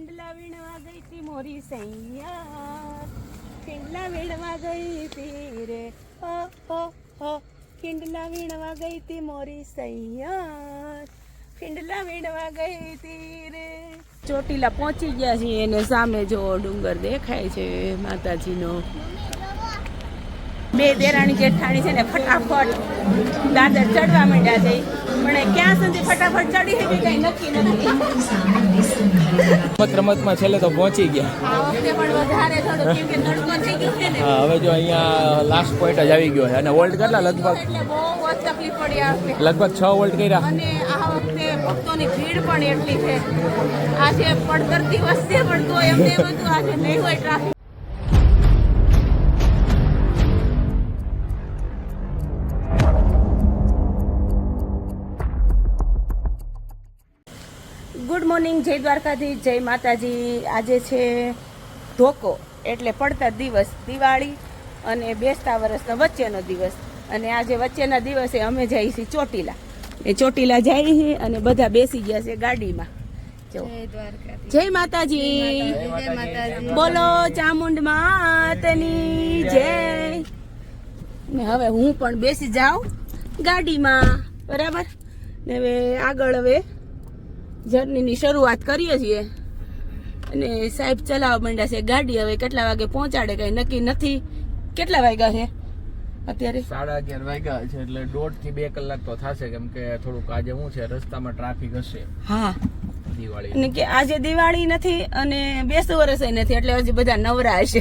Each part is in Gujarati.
પિંડલા વીણવા ગઈ તી મોરી સૈયા પિંડલા વીણવા ગઈ તી રે. ઓ હો હો. પિંડલા વીણવા ગઈ તી મોરી સૈયા પિંડલા વીણવા ગઈ તી રે. ચોટીલા પહોંચી ગયા છીએ અને સામે જો ડુંગર દેખાય છે માતાજીનો. બે દેરાણી જેઠાણી છે ને ફટાફટ દાદર ચડવા માંડ્યા છે. પણ ક્યાં સુધી ફટાફટ ચડી હતી કઈ નક્કી નથી. રમત રમતમાં છેલ્લે તો પહોંચી ગયા. હા હવે જો અહીંયા લાસ્ટ પોઈન્ટ જ આવી ગયો છે. અને વોલ્ટ કેટલા? લગભગ લગભગ છ વોલ્ટ કર્યા. અને આ વખતે ભક્તોની ભીડ પણ એટલી છે. આજે પડતર દિવસ છે પણ તો એમને બધું આજે નહીં હોય ટ્રાફિક મોર્નિંગ જય દ્વારકાથી જય માતાજી. આજે છે ધોકો એટલે પડતા દિવસ દિવાળી અને બેસતા વર્ષનો વચ્ચેનો દિવસ. અને આજે વચ્ચેના દિવસે અમે જઈએ છીએ ચોટીલા. એ ચોટીલા જઈએ છીએ અને બધા બેસી ગયા છે ગાડીમાં. જય માતાજી. બોલો ચામુંડ માતની જય. ને હવે હું પણ બેસી જાઉં ગાડીમાં. બરાબર? ને હવે આગળ હવે જર્નીની શરૂઆત કરીએ છીએ. અને સાહેબ ચલાવવા માંડ્યા છે ગાડી. હવે કેટલા વાગે પહોંચાડે કઈ નક્કી નથી. કેટલા વાગ્યા છે? અત્યારે? સાડા અગિયાર વાગ્યા છે એટલે દોઢથી બે કલાક તો થશે કેમ કે થોડુંક આજે શું છે રસ્તામાં ટ્રાફિક હશે. હા. દિવાળી. અને કે આજે દિવાળી નથી અને બેસું વર્ષ નથી એટલે હજી બધા નવરા હશે.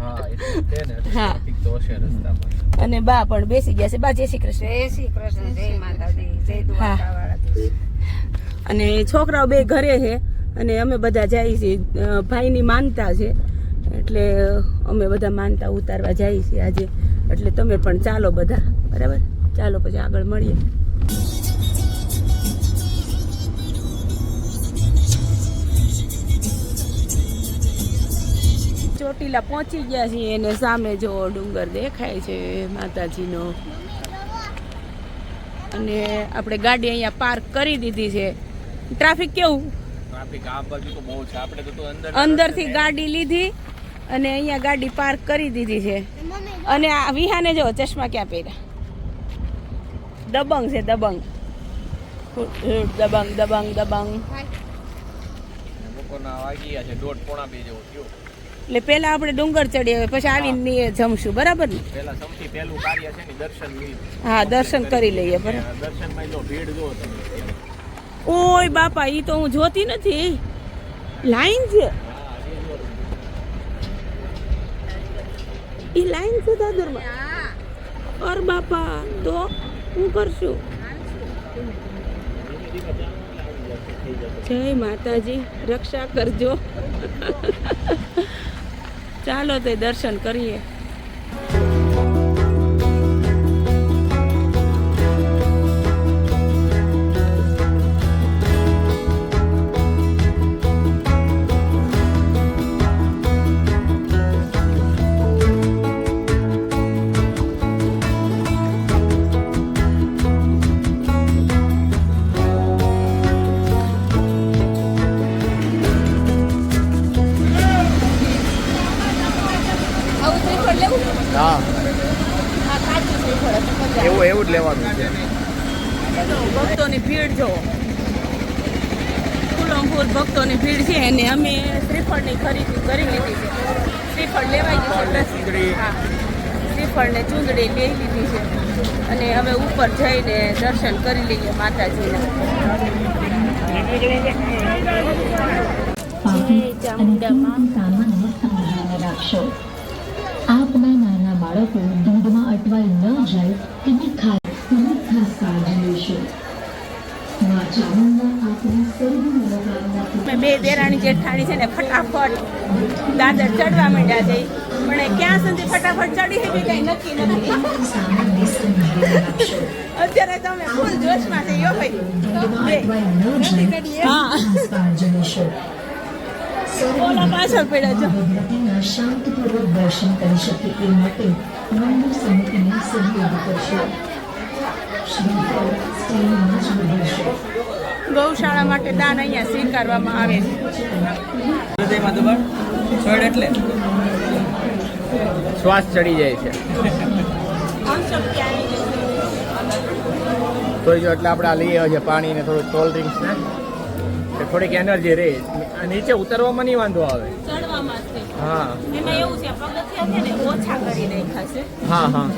હા એટલે તે ટ્રાફિક તો હશે રસ્તામાં. અને બા પણ બેસી ગયા છે. બા જય શ્રી કૃષ્ણ. જય શ્રી કૃષ્ણ. જય માતાજી. જય હા. અને છોકરાઓ બે ઘરે છે અને અમે બધા જઈએ છીએ ભાઈની માનતા છે. એટલે અમે બધા માનતા ઉતારવા જઈએ છીએ આજે. એટલે તમે પણ ચાલો બધા. બરાબર? ચાલો પછી આગળ મળીએ. ચોટીલા પહોંચી ગયા છીએ એને સામે જો ડુંગર દેખાય છે માતાજીનો. અને આપણે ગાડી અહીંયા પાર્ક કરી દીધી છે. ટ્રાફિક કેવું? ટ્રાફિક આ બાજુ તો બહુ છે. આપણે તો તો અંદર અંદરથી ગાડી લીધી અને અહીંયા ગાડી પાર્ક કરી દીધી છે. અને આ વિહાને જો ચશ્મા ક્યાં પહેર્યા? દબંગ છે દબંગ. દબંગ દબંગ દબંગ. એટલે પેલા આપણે ડુંગર ચડીએ હવે પછી આવીને જમશું. બરાબર ને? પેલા સૌથી પહેલું કાર્ય છે ને દર્શન હા દર્શન કરી લઈએ બરાબર. દર્શનમાં જો ભીડ જો તમે ઓય બાપા, ઈ તો હું જોતી નથી. લાઈન છે. એ લાઈન છે દાદરમાં. અર બાપા, તો હું કરશું? જય માતાજી, રક્ષા કરજો. ચાલો તે દર્શન કરીએ. ફૂલ ભક્તોની ભીડ છે અને અમે શ્રીફળની ખરીદી કરી લીધી છે. શ્રીફળ લેવાઈ ગયું છે ચૂંદડી. હા. શ્રીફળ ને ચૂંદડી લઈ લીધી છે. અને હવે ઉપર જઈને દર્શન કરી લઈએ માતાજીના. રાખશો આપના નાના બાળકો દૂધમાં અટવાઈ ન જાય તેની ખાસ ખાસ કાળજી લેશો મા ચામુંડા આપની સર્વ મનોકામના અમે બે દેરાણી જેઠાણી છે ને ફટાફટ દાદર ચડવા માંડ્યા છે. પણ ક્યાં સુધી ફટાફટ ચડી શકે કઈ નક્કી નથી? અત્યારે તમે ફૂલ જોશમાં છે યો ભાઈ. પાછળ પડ્યા શાંતિપૂર્વક દર્શન કરી શકે એ માટે મંદિર સમિતિને સહયોગ કરશે ગૌશાળા માટે દાન અહીંયા સ્વીકારવામાં આવે છે. શ્વાસ ચડી જાય છે. થોડી જો એટલે આપણે આ લઈએ છે પાણી ને થોડું કોલ્ડ ને. થોડીક એનર્જી રહે. નીચે ઉતરવામાં નહીં વાંધો આવે. હા. એમાં એવું છે પગથિયા છે ને ઓછા કરી નાખ્યા છે. હા હા.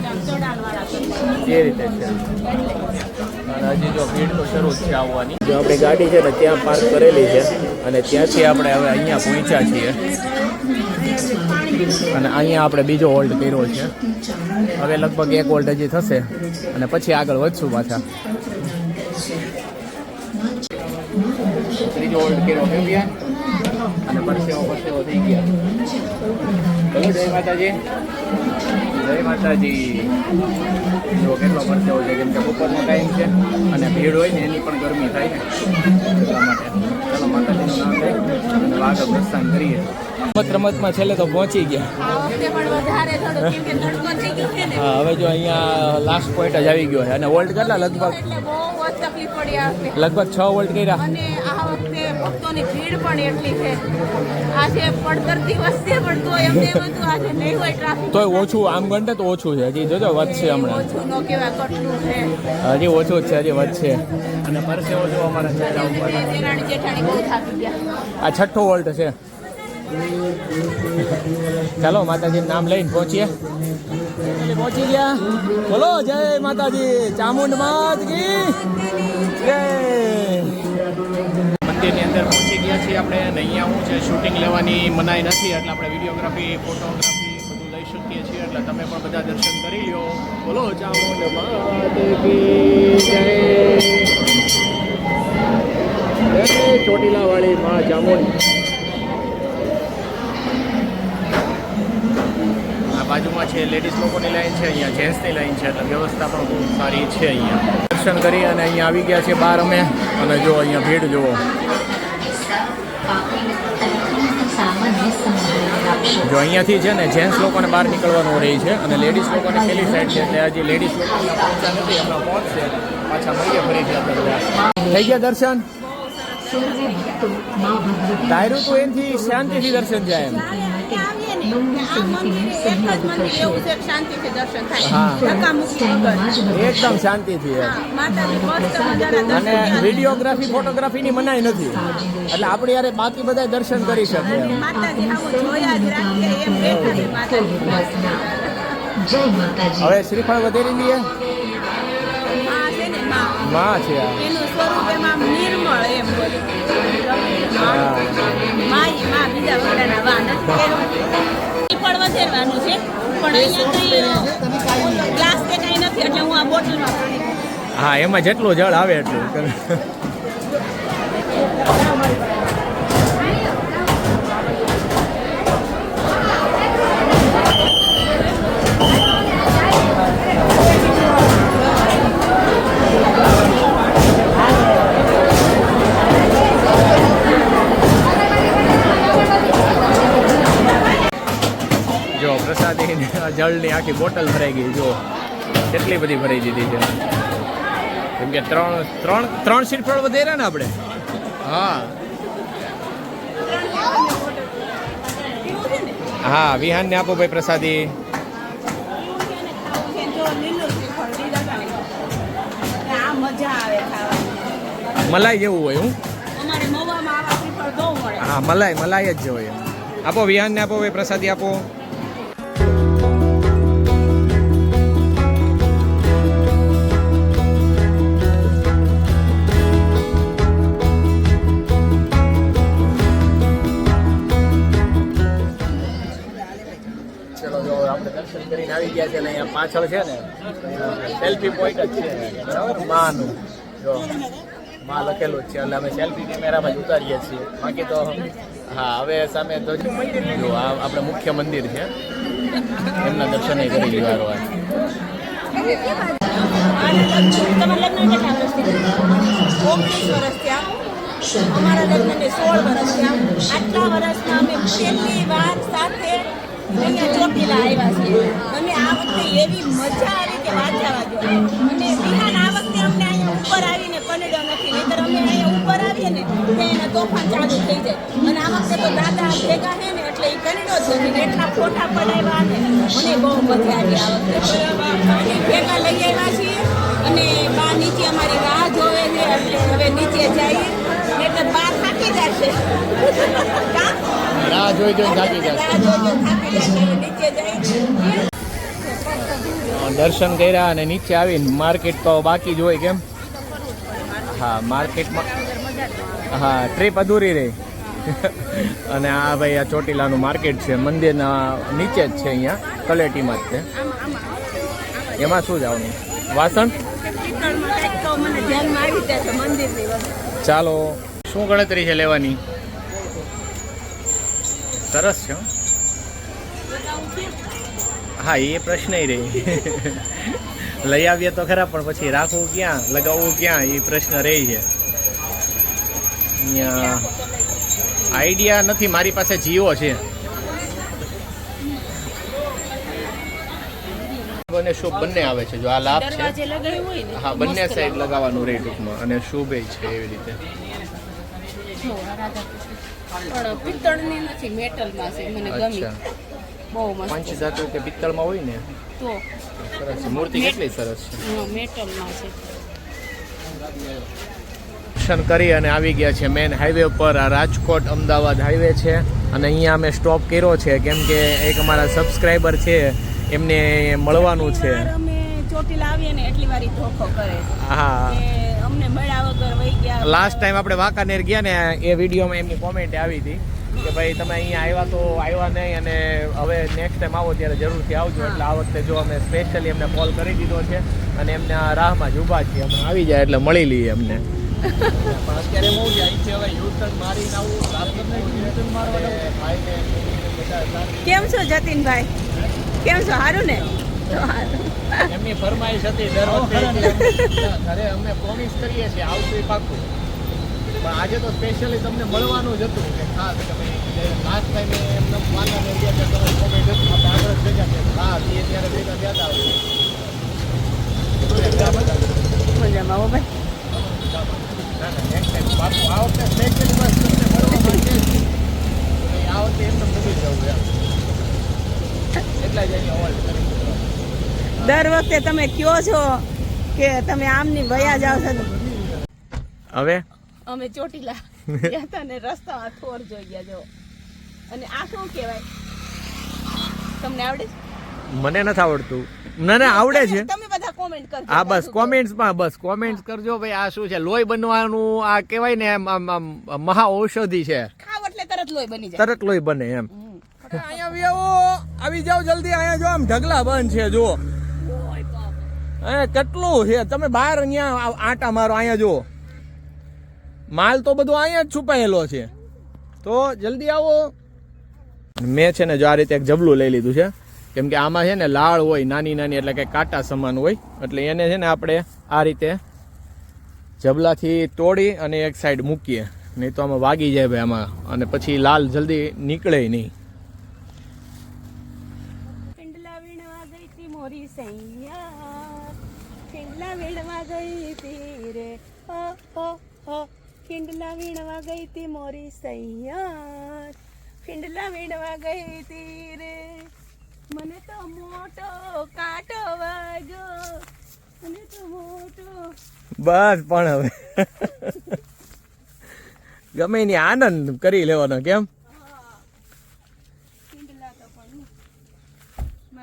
એ રીતે છે. હજી જો ભીડ તો શરૂ છે આવવાની. જો આપણી ગાડી છે ને ત્યાં પાર્ક કરેલી છે અને ત્યાંથી આપણે હવે અહીંયા પહોંચ્યા છીએ. અને અહીંયા આપણે બીજો હોલ્ડ કર્યો છે. હવે લગભગ એક હોલ્ડ હજી થશે અને પછી આગળ વધશું પાછા. ત્રીજો હોલ્ડ કર્યો કેમ અને પરસેવો પરસેવો થઈ ગયા. ચલો જય માતાજી. જય માતાજી. જો કેટલો પરસેવો છે કેમ કે બપોરનો ટાઈમ છે અને ભીડ હોય ને એની પણ ગરમી થાય ને. એટલા માટે. ચાલો માતાજીનું નામ લઈ અને વાઘ પ્રસ્થાન કરીએ. રમત રમતમાં છેલ્લે તો પહોંચી ગયા. હા હવે જો અહીંયા લાસ્ટ પોઈન્ટ જ આવી ગયો છે. અને વોલ્ટ કેટલા? લગભગ? લગભગ છ વોલ્ટ કર્યા. ભક્તોની ભીડ પણ એટલી છે. આજે પડતર દિવસ છે પણ તો એમને એમ હતું આજે નહીં હોય ટ્રાફિક તોય ઓછું આમ ગણતે તો ઓછું છે. હજી જોજો વધશે હમણાં. ઓછું નો કહેવાય કટલું છે. હજી ઓછું જ છે હજી વધશે અને પરસેવો જો અમારા ચહેરા ઉપર. જેઠાણી જેઠાણી બહુ થાકી ગયા. આ છઠ્ઠો વોલ્ટ છે. ચાલો માતાજીનું નામ લઈને પહોંચીએ. પહોંચી ગયા. બોલો જય માતાજી. ચામુંડ માત કી જય. મંદિરની અંદર પહોંચી ગયા છીએ. આપણે અહીંયા હું છે. શૂટિંગ લેવાની મનાઈ નથી. એટલે આપણે વિડીયોગ્રાફી ફોટોગ્રાફી બધું લઈ શકીએ છીએ. એટલે તમે પણ બધા દર્શન કરી લ્યો. બોલો, ચામુંડ જય. ચોટીલાવાળી મા ચામુંડ. બાજુમાં છે લેડીઝ લોકોની લાઈન છે. અહીંયા જેન્ટ્સની લાઈન છે. એટલે વ્યવસ્થા પણ બહુ સારી છે અહીંયા. દર્શન કરી અને અહીંયા આવી ગયા છે બહાર અમે. અને જો અહીંયા ભીડ, જુઓ. જો અહીંયાથી છે ને જેન્ટ્સ લોકોને બહાર નીકળવાનું રહી છે અને લેડીઝ લોકોને પેલી સાઈડ છે એટલે હજી લેડીઝ લોકો પહોંચશે પાછા મળીએ ફરીથી થઈ ગયા દર્શન? ડાયરું તો એનથી શાંતિથી દર્શન જાય એમ. એકદમ શાંતિથી હા, માતાજી મસ્ત મજાના અને વિડીયોગ્રાફી ફોટોગ્રાફીની મનાઈ નથી. એટલે આપણે યારે બાકી બધા દર્શન કરી શકીએ. હવે શ્રીફળ વધેરી લઈએ. માં છે આ. એનું સ્વરૂપ એમાં નિર્મળ એમ માં બીજા વગડાના વા નથી પણ વધેરવાનું છે પણ અહીંયા ગ્લાસ કે કંઈ નથી એટલે હું આ બોટલમાં હા એમાં જેટલું જળ આવે એટલું. જળની આખી બોટલ ભરાઈ ગઈ જો કેટલી બધી ભરાઈ દીધી છે. કેમ કે ત્રણ ત્રણ ત્રણ શ્રીફળ વધેરા ને આપણે? હા. હા વિહાન ને આપો ભાઈ પ્રસાદી. મલાઈ જેવું હોય હું? હા મલાઈ મલાઈ જ હોય આપો વિહાન ને આપો ભાઈ પ્રસાદી આપો. કરીને આવી ગયા છે ને અહીંયા પાછળ છે ને સેલ્ફી પોઈન્ટ જ છે. માનું. જો, માં લખેલું છે. એટલે અમે સેલ્ફી કેમેરામાં જ ઉતારીએ છીએ. બાકી તો હા, હવે સામે તો જો, આ આપણે મુખ્ય મંદિર છે. એમના દર્શન કરી લીધા હોય. અમારા લગ્નને સોળ વર્ષ થયા. આટલા વર્ષમાં અમે છેલ્લી વાર સાથે આવ્યા છીએ અને આ એવી મજા આવી કે વિહાન આ વખતે ઉપર આવીને કનેડો નથી. નહીતર અમે અહીંયા ઉપર આવીએ ને એને તોફાન ચાલુ થઈ જાય. અને આ વખતે તો દાદા ભેગા છે ને, એટલે એ કરીનો જ નથી એટલા ફોટા પડાવ્યા ને બહુ મજા આવી આ વખતે. લઈ આવ્યા છીએ. અને બા નીચે અમારી રાહ જોવે છે, એટલે હવે નીચે જઈએ. રાહ જોઈ જોઈ થાકી જઈએ દર્શન કર્યા અને નીચે આવીને માર્કેટ તો બાકી જ હોય કેમ? હા માર્કેટમાં હા ટ્રીપ અધૂરી રહી. અને આ ભાઈ આ ચોટીલાનું માર્કેટ છે મંદિરના નીચે જ છે અહીંયા કલેટીમાં જ છે. એમાં શું જવાનું? વાસણ? જાય ચાલો. શું ગણતરી છે લેવાની? સરસ છે હો. એ પ્રશ્ન રહે. લઈ આવીએ તો ખરા પણ પછી રાખવું ક્યાં લગાવવું ક્યાં એ પ્રશ્ન રહે છે. આઈડિયા નથી મારી પાસે જીઓ છે. અને શુભ બંને આવે છે જો આ લાભ છે. હા બંને સાઈડ લગાવવાનું રહે ટૂંકમાં અને શુભે છે એવી રીતે. પણ પિત્તળની નથી મેટલમાં છે મને ગમી. બહુ મસ્ત. પંચધાતુ કે પિત્તળમાં હોય ને? તો. સરસ મૂર્તિ કેટલી સરસ છે? મેટલમાં છે. દર્શન કરી અને આવી ગયા છે મેન હાઈવે ઉપર. આ રાજકોટ અમદાવાદ હાઈવે છે અને અહીંયા અમે સ્ટોપ કર્યો છે. કેમ કે એક અમારા સબસ્ક્રાઈબર છે એમને મળવાનું છે. અમે ચોટીલા આવીએ ને એટલી વારી ધોખો કરે. હા. અમને મળ્યા વગર લાસ્ટ ટાઈમ આપણે વાંકાનેર ગયા ને એ વિડીયોમાં એમની કોમેન્ટ આવી હતી કે ભાઈ તમે અહીંયા આવ્યા તો આવ્યા નહીં અને હવે નેક્સ્ટ ટાઈમ આવો ત્યારે જરૂરથી આવજો. એટલે આ વખતે જો અમે સ્પેશિયલી એમને કોલ કરી દીધો છે અને એમને આ રાહમાં જ ઊભા છીએ. અમે આવી જાય એટલે મળી લઈએ એમને. અત્યારે બહુ જાય છે. હવે યુટર્ન મારીને આવું. યુટર્ન મારવા કેમ છો જતીનભાઈ? કેમ છો? સારું ને. એમની ફરમાઈશ હતી દર વખતે ઘરે અમે પ્રોમિસ કરીએ છીએ આવતું પાકું પણ આજે તો સ્પેશિયલી તમને મળવાનું જ હતું કે ખાસ તમે લાસ્ટ ટાઈમે એમને વાંધા ને ગયા તમે કોમેન્ટ હતી આપણે આગળ ભેગા થયા હા એ ત્યારે ભેગા થયા હતા મજામાં? હો ભાઈ. ના ના નેક્સ્ટ ટાઈમ પાક્કું આ વખતે સ્પેશિયલી બસ તમને મળવા માટે આ વખતે એમને મૂકી જવું એમ. એટલા જ અહીંયા કરી દર વખતે તમે કયો છો કે તમે આમની વયા જાવ છો? હવે? અમે ચોટીલા ગયા હતા ને રસ્તામાં થોર જોઈ ગયા જો. અને આ શું કહેવાય? તમને આવડે છે? મને નથી આવડતું. ના ના આવડે છે. તમે બધા કોમેન્ટ કરજો હા બસ કોમેન્ટ્સમાં બસ. કોમેન્ટ્સ કરજો. ભાઈ આ શું છે? લોહી બનવાનું આ કહેવાય ને એમ આમ આમ મહા ઔષધિ છે. ખાવ એટલે તરત લોહી બની જાય. તરત લોહી બને એમ. અહીંયા આવી આવો આવી જાવ જલ્દી અહીંયા જો આમ ઢગલા બંધ છે જો અહીંયા કેટલું છે? તમે બહાર અહીંયા આંટા મારો, અહીંયા જુઓ. માલ તો બધો અહીંયા જ છુપાયેલો છે. તો જલ્દી આવો. મેં છે ને જો આ રીતે એક જબલું લઈ લીધું છે. કેમ કે આમાં છે ને લાળ હોય, નાની નાની એટલે કે કાંટા સમાન હોય. એટલે એને છે ને આપણે આ રીતે જબલાથી તોડી અને એક સાઈડ મૂકીએ. નહીં તો આમાં વાગી જાય ભાઈ આમાં. અને પછી લાલ જલ્દી નીકળે નહીં પિંડલા વીણવા ગઈ તી મોરી સૈયા પિંડલા વીણવા ગઈ તી રે હો હો હો વીણવા ગઈ તી મોરી સૈયા પિંડલા વીણવા ગઈ તી રે. મને તો મોટો કાંટો વાગ્યો. મને તો મોટો બસ પણ હવે. ગમે એની આનંદ કરી લેવાનો કેમ?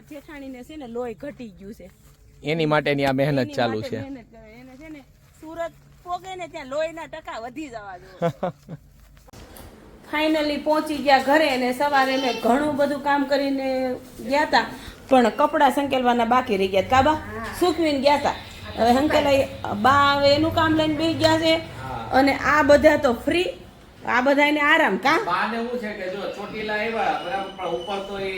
જેઠાણીને છે ને લોહી ઘટી ગયું છે. એની માટેની આ મહેનત ચાલુ છે. એને છે ને સુરત પોગે ને ત્યાં લોહીના ટકા વધી જવા જોઈએ ફાઇનલી પહોંચી ગયા ઘરે અને સવારે મેં ઘણું બધું કામ કરીને ગયા હતા પણ કપડાં સંકેલવાના બાકી રહી ગયા કાબા સૂકવીને ગયા હતા હવે સંકેલાઈ બા હવે એનું કામ લઈને બેસી ગયા છે. અને આ બધા તો ફ્રી આ બધાને આરામ કા? બાને હું છે કે જો ચોટીલા આવ્યા બરાબર પણ ઉપર તો એ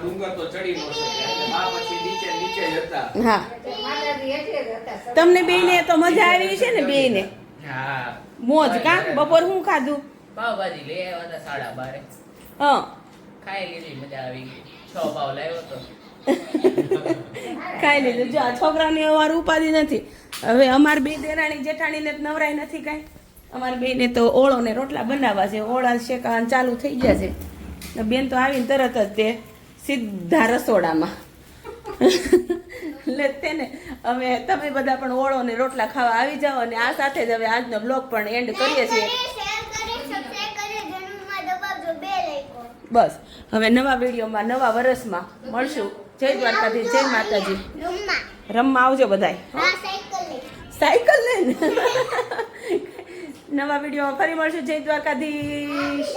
ડુંગર તો ચડી ગયો શકે. એટલે બા પછી નીચે નીચે જ હતા. હા. તમને બેને તો મજા આવી છે ને બેને? હા. મોજ કા? બપોર હું ખાધું? પાવભાજી લઈ આવ્યા હતા સાડા બારે. હા. ખાઈ લીધી મજા આવી ગઈ. છ પાવ લાવ્યો તો. ખાઈ લીધું. જો આ છોકરાની અમાર ઉપાધિ નથી. હવે અમાર બે દેરાણી જેઠાણીને નવરાય નથી કાંઈ. અમારી બેને તો ઓળો ને રોટલા બનાવવા છે. ઓળા શેકાણ ચાલુ થઈ ગયા છે. ને બેન તો આવીને તરત જ તે સીધા રસોડામાં. એટલે તેને હવે તમે બધા પણ ઓળો ને રોટલા ખાવા આવી જાઓ અને આ સાથે જ હવે આજનો બ્લોગ પણ એન્ડ કરીએ છીએ. બસ. હવે નવા વિડીયોમાં નવા વર્ષમાં મળશું. જય દ્વારકાથી જય માતાજી. રમવા આવજો બધાય. સાયકલ લઈને? નવા વિડીયોમાં ફરી મળશું જય દ્વારકાધીશ.